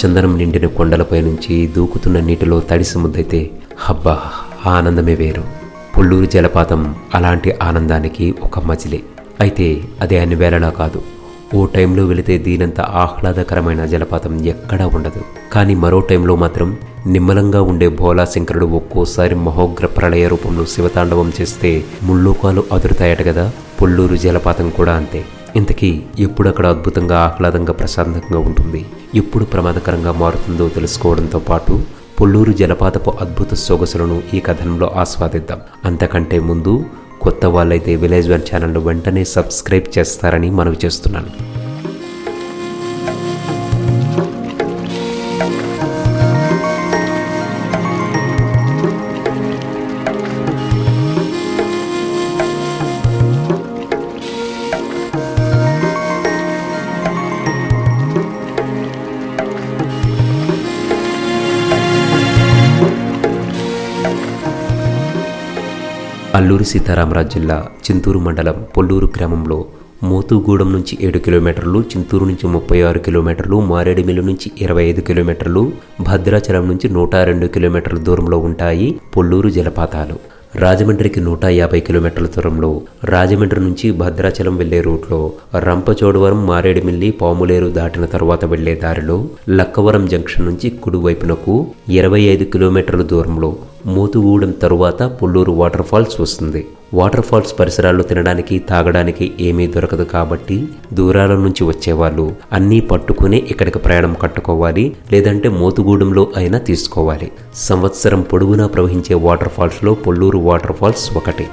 చందనం నిండిన కొండలపై నుంచి దూకుతున్న నీటిలో తడిసి ముద్దైతే హబ్బా ఆనందమే వేరు. పుల్లూరు జలపాతం అలాంటి ఆనందానికి ఒక మజిలే. అయితే అది అన్ని వేళలా కాదు ఓ టైంలో వెళితే దీనంత ఆహ్లాదకరమైన జలపాతం ఎక్కడా ఉండదు. కానీ మరో టైంలో మాత్రం నిమ్మలంగా ఉండే భోలా శంకరుడు ఒక్కోసారి మహోగ్ర ప్రళయ రూపంలో శివతాండవం చేస్తే ముల్లోకాలు అదురుతాయట కదా పుల్లూరు జలపాతం కూడా అంతే. ఇంతకీ ఎప్పుడు అక్కడ అద్భుతంగా ఆహ్లాదంగా ప్రశాంతంగా ఉంటుంది? ఎప్పుడు ప్రమాదకరంగా మారుతుందో తెలుసుకోవడంతో పాటు పొల్లూరు జలపాతపు అద్భుత సొగసులను ఈ కథనంలో ఆస్వాదిద్దాం. అంతకంటే ముందు కొత్త వాళ్ళైతే విలేజ్ వన్ ఛానల్ వెంటనే సబ్స్క్రైబ్ చేస్తారని మనవి చేస్తున్నాను. నెల్లూరు సీతారామరాజు జిల్లా చింతూరు మండలం పొల్లూరు గ్రామంలో మోతుగూడెం నుంచి ఏడు కిలోమీటర్లు చింతూరు నుంచి ముప్పై ఆరు కిలోమీటర్లు మారేడుమిల్లి నుంచి ఇరవై ఐదు కిలోమీటర్లు భద్రాచలం నుంచి నూట రెండు కిలోమీటర్ల దూరంలో ఉంటాయి పొల్లూరు జలపాతాలు. రాజమండ్రికి నూట యాభై కిలోమీటర్ల దూరంలో రాజమండ్రి నుంచి భద్రాచలం వెళ్ళే రూట్లో రంపచోడవరం మారేడుమిల్లి పాములేరు దాటిన తర్వాత వెళ్ళే దారిలో లక్కవరం జంక్షన్ నుంచి కుడివైపునకు ఇరవై ఐదు కిలోమీటర్ల దూరంలో మోతుగూడెం తరువాత పుల్లూరు వాటర్ ఫాల్స్ వస్తుంది. వాటర్ ఫాల్స్ పరిసరాల్లో తినడానికి తాగడానికి ఏమీ దొరకదు కాబట్టి దూరాల నుంచి వచ్చేవాళ్ళు. అన్నీ పట్టుకునే ఇక్కడికి ప్రయాణం కట్టుకోవాలి. లేదంటే మోతుగూడెంలో అయినా తీసుకోవాలి. సంవత్సరం పొడవునా ప్రవహించే వాటర్ ఫాల్స్లో పొల్లూరు వాటర్ ఫాల్స్ ఒకటి.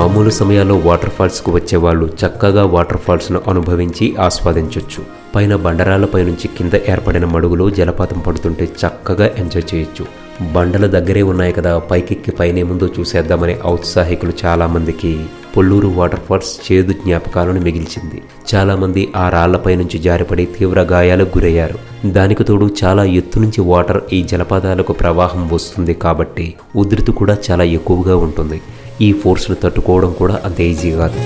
మామూలు సమయాల్లో వాటర్ ఫాల్స్కు వచ్చేవాళ్ళు చక్కగా వాటర్ ఫాల్స్ను అనుభవించి ఆస్వాదించవచ్చు పైన బండరాలపై నుంచి కింద ఏర్పడిన మడుగులో జలపాతం పడుతుంటే చక్కగా ఎంజాయ్ చేయొచ్చు. బండల దగ్గరే ఉన్నాయి కదా పైకెక్కి పైనే ముందు చూసేద్దామనే ఔత్సాహికులు చాలామందికి పొల్లూరు వాటర్ ఫాల్స్ చేదు జ్ఞాపకాలను మిగిల్చింది. చాలామంది ఆ రాళ్ళపై నుంచి జారిపడి తీవ్ర గాయాలకు గురయ్యారు. దానికి తోడు చాలా ఎత్తు నుంచి వాటర్ ఈ జలపాతాలకు ప్రవాహం వస్తుంది కాబట్టి ఉధృతి కూడా చాలా ఎక్కువగా ఉంటుంది. ఈ ఫోర్స్ను తట్టుకోవడం కూడా అంత ఈజీ కాదు.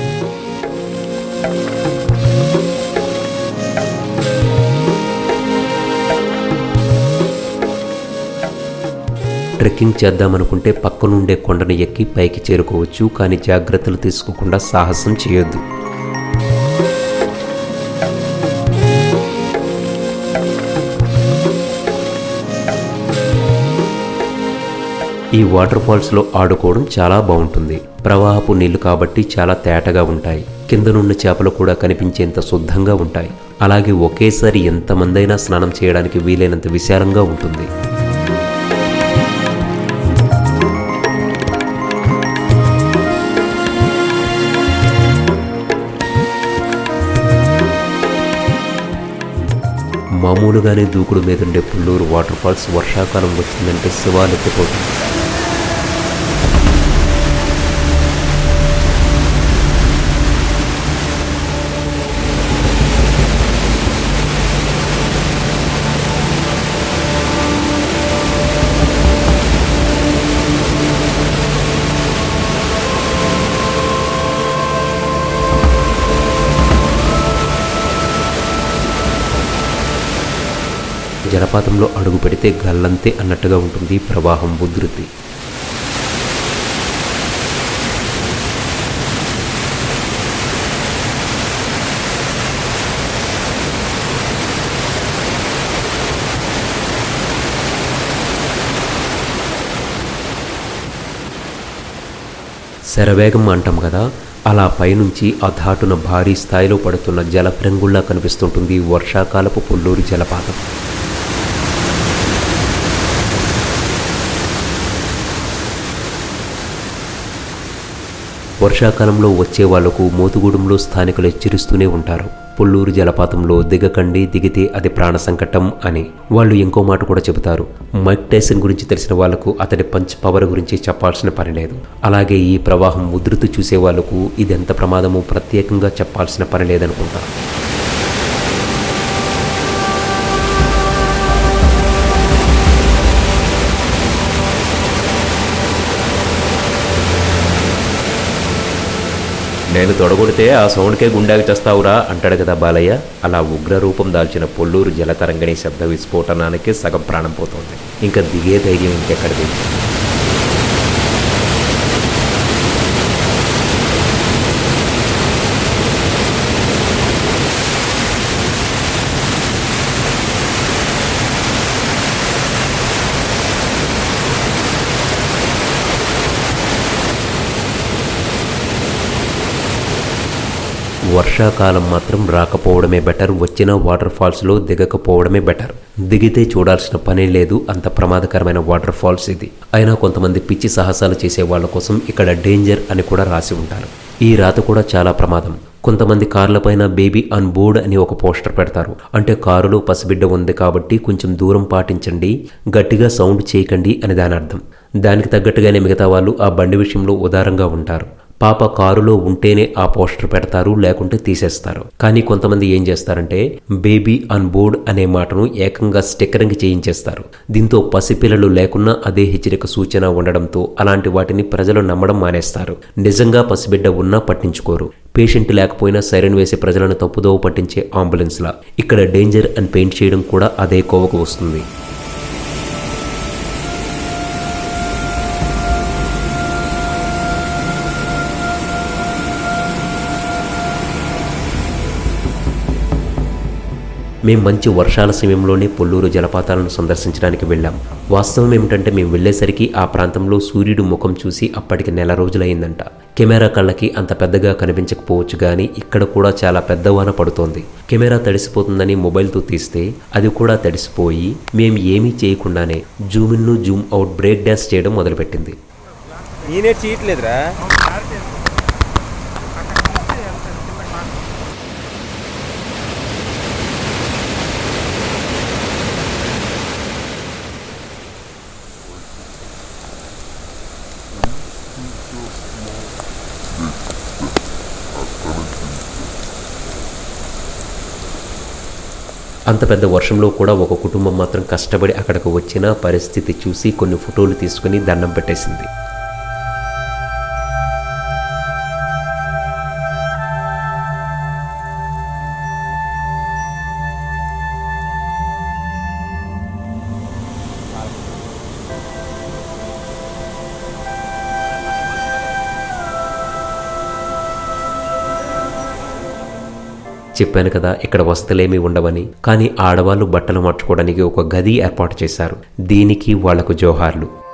ట్రెక్కింగ్ చేద్దామనుకుంటే పక్కనుండే కొండను ఎక్కి పైకి చేరుకోవచ్చు కానీ జాగ్రత్తలు తీసుకోకుండా సాహసం చేయొద్దు. ఈ వాటర్ ఫాల్స్లో ఆడుకోవడం చాలా బాగుంటుంది. ప్రవాహపు నీళ్ళు కాబట్టి చాలా తేటగా ఉంటాయి. కింద నున్న చేపలు కూడా కనిపించేంత శుద్ధంగా ఉంటాయి. అలాగే ఒకేసారి ఎంతమందైనా స్నానం చేయడానికి వీలైనంత విశాలంగా ఉంటుంది. మామూలుగానే దూకుడు మీదుండే పుల్లూరు వాటర్ ఫాల్స్ వర్షాకాలం వచ్చిందంటే శివాలెత్తిపోతుంది. జలపాతంలో అడుగు పెడితే గల్లంతే అన్నట్టుగా ఉంటుంది ప్రవాహం ఉధృతి. శరవేగం అంటాం కదా అలా పైనుంచి ఆ ధాటున భారీ స్థాయిలో పడుతున్న జలప్రంగుల్లా కనిపిస్తుంటుంది వర్షాకాలపు పొల్లూరు జలపాతం. వర్షాకాలంలో వచ్చే వాళ్ళకు మోతుగూడెంలో స్థానికులు హెచ్చరిస్తూనే ఉంటారు. పుల్లూరు జలపాతంలో దిగకండి దిగితే అది ప్రాణ సంకటం అని వాళ్ళు ఇంకో మాట కూడా చెబుతారు. మైక్ టైసన్ గురించి తెలిసిన వాళ్ళకు అతడి పంచ్ పవర్ గురించి చెప్పాల్సిన పని లేదు. అలాగే ఈ ప్రవాహం ఉధృతి చూసే వాళ్ళకు ఇది ఎంత ప్రమాదమో ప్రత్యేకంగా చెప్పాల్సిన పని లేదనుకుంటారు నేను తొడగొడితే ఆ సౌండ్కే గుండెకి తెస్తావురా అంటాడు కదా బాలయ్య. అలా ఉగ్ర రూపం దాల్చిన పొల్లూరు జలతరంగిణి శబ్ద విస్ఫోటనానికి సగం ప్రాణం పోతుంది. ఇంకా దిగే ధైర్యం ఇంకెక్కడిది వర్షాకాలం మాత్రం రాకపోవడమే బెటర్ వచ్చిన వాటర్ ఫాల్స్లో దిగకపోవడమే బెటర్. దిగితే చూడాల్సిన పనే లేదు అంత ప్రమాదకరమైన వాటర్ ఫాల్స్ ఇది. అయినా కొంతమంది పిచ్చి సాహసాలు చేసే వాళ్ళ కోసం ఇక్కడ డేంజర్ అని కూడా రాసి ఉంటారు. ఈ రాత కూడా చాలా ప్రమాదం. కొంతమంది కార్లపైన బేబీ ఆన్ బోర్డ్ అని ఒక పోస్టర్ పెడతారు. అంటే కారులో పసిబిడ్డ ఉంది కాబట్టి కొంచెం దూరం పాటించండి గట్టిగా సౌండ్ చేయకండి అని దాని అర్థం. దానికి తగ్గట్టుగానే మిగతా వాళ్ళు ఆ బండి విషయంలో ఉదారంగా ఉంటారు. పాప కారులో ఉంటేనే ఆ పోస్టర్ పెడతారు లేకుంటే తీసేస్తారు. కానీ కొంతమంది ఏం చేస్తారంటే బేబీ ఆన్ బోర్డ్ అనే మాటను ఏకంగా స్టిక్కరింగ్ చేయించేస్తారు. దీంతో పసిపిల్లలు లేకున్నా అదే హెచ్చరిక సూచన ఉండడంతో అలాంటి వాటిని ప్రజలు నమ్మడం మానేస్తారు. నిజంగా పసిబిడ్డ ఉన్నా పట్టించుకోరు. పేషెంట్ లేకపోయినా సైరన్ వేసే ప్రజలను తప్పుదోవ పట్టించే అంబులెన్స్లా. ఇక్కడ డేంజర్ అని పెయింట్ చేయడం కూడా అదే కోవకు వస్తుంది. మేము మంచి వర్షాల సమయంలోనే పొల్లూరు జలపాతాలను సందర్శించడానికి వెళ్ళాం. వాస్తవం ఏమిటంటే మేము వెళ్ళేసరికి ఆ ప్రాంతంలో సూర్యుడు ముఖం చూసి అప్పటికి నెల రోజులైందంట. కెమెరా కళ్ళకి అంత పెద్దగా కనిపించకపోవచ్చు కానీ ఇక్కడ కూడా చాలా పెద్ద వాన పడుతోంది. కెమెరా తడిసిపోతుందని మొబైల్తో తీస్తే అది కూడా తడిసిపోయి మేము ఏమీ చేయకుండానే zoom in zoom out break dance చేయడం మొదలుపెట్టింది. నేనే చీయట్లేదురా. అంత పెద్ద వర్షంలో కూడా ఒక కుటుంబం మాత్రం కష్టపడి అక్కడికి వచ్చిన పరిస్థితి చూసి కొన్ని ఫోటోలు తీసుకుని దండం పెట్టేసింది. చెప్పాను కదా ఇక్కడ వసతులేమీ ఉండవని. కానీ ఆడవాళ్ళు బట్టలు మార్చుకోవడానికి ఒక గది ఏర్పాటు చేశారు. దీనికి వాళ్ళకు జోహార్లు.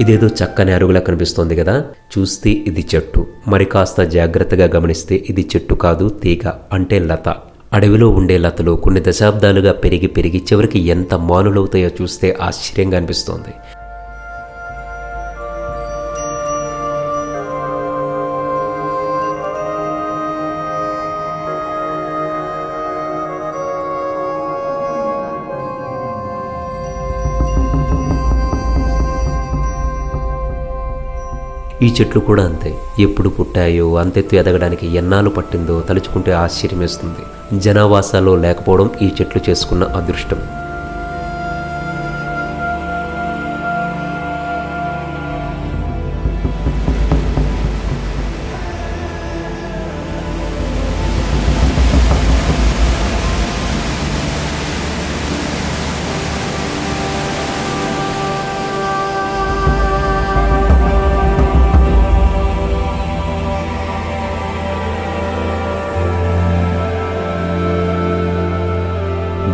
ఇదేదో చక్కని అరుగులా కనిపిస్తోంది కదా. చూస్తే ఇది చెట్టు. మరి కాస్త జాగ్రత్తగా గమనిస్తే ఇది చెట్టు కాదు తీగ అంటే లత. అడవిలో ఉండే లతలు కొన్ని దశాబ్దాలుగా పెరిగి పెరిగి చివరికి ఎంత మానులవుతాయో చూస్తే ఆశ్చర్యంగా అనిపిస్తోంది. ఈ చెట్లు కూడా అంతే. ఎప్పుడు పుట్టాయో అంతెత్తు ఎదగడానికి ఎన్నాళ్ళు పట్టిందో తలుచుకుంటే ఆశ్చర్యమేస్తుంది. జనావాసాలో లేకపోవడం ఈ చెట్లు చేసుకున్న అదృష్టం.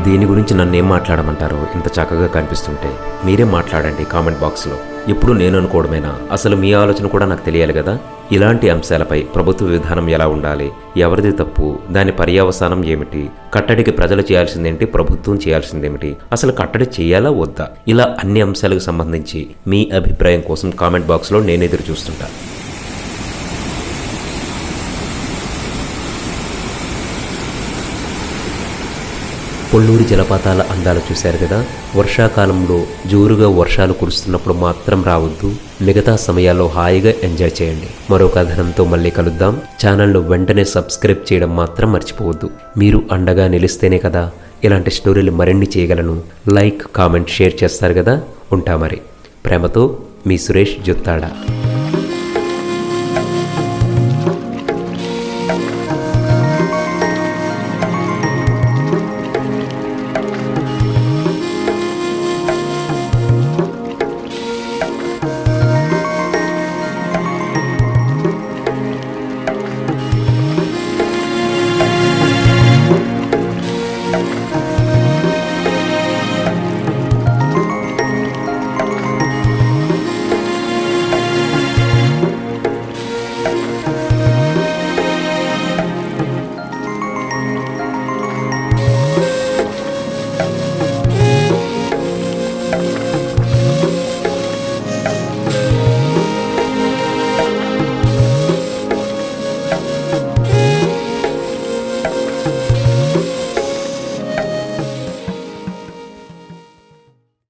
దీని గురించి నన్ను ఏం మాట్లాడమంటారు ఇంత చక్కగా కనిపిస్తుంటే మీరే మాట్లాడండి కామెంట్ బాక్స్లో. ఎప్పుడు నేను అనుకోవడమేనా? అసలు మీ ఆలోచన కూడా నాకు తెలియాలి కదా? ఇలాంటి అంశాలపై ప్రభుత్వ విధానం ఎలా ఉండాలి? ఎవరిది తప్పు? దాని పర్యవసానం ఏమిటి? కట్టడికి ప్రజలు చేయాల్సిందేంటి? ప్రభుత్వం చేయాల్సిందేమిటి? అసలు కట్టడి చేయాలా వద్దా? ఇలా అన్ని అంశాలకు సంబంధించి మీ అభిప్రాయం కోసం కామెంట్ బాక్స్లో నేను ఎదురు చూస్తుంటాను పొల్లూరి జలపాతాల అందాలు చూశారు కదా. వర్షాకాలంలో జోరుగా వర్షాలు కురుస్తున్నప్పుడు మాత్రం రావద్దు. మిగతా సమయాల్లో హాయిగా ఎంజాయ్ చేయండి. మరో కథనంతో మళ్ళీ కలుద్దాం. ఛానల్ను వెంటనే సబ్స్క్రైబ్ చేయడం మాత్రం మర్చిపోవద్దు. మీరు అండగా నిలిస్తేనే కదా ఇలాంటి స్టోరీలు మరిన్ని చేయగలను. లైక్ కామెంట్ షేర్ చేస్తారు కదా. ఉంటా మరి. ప్రేమతో మీ సురేష్ జొత్తాడా.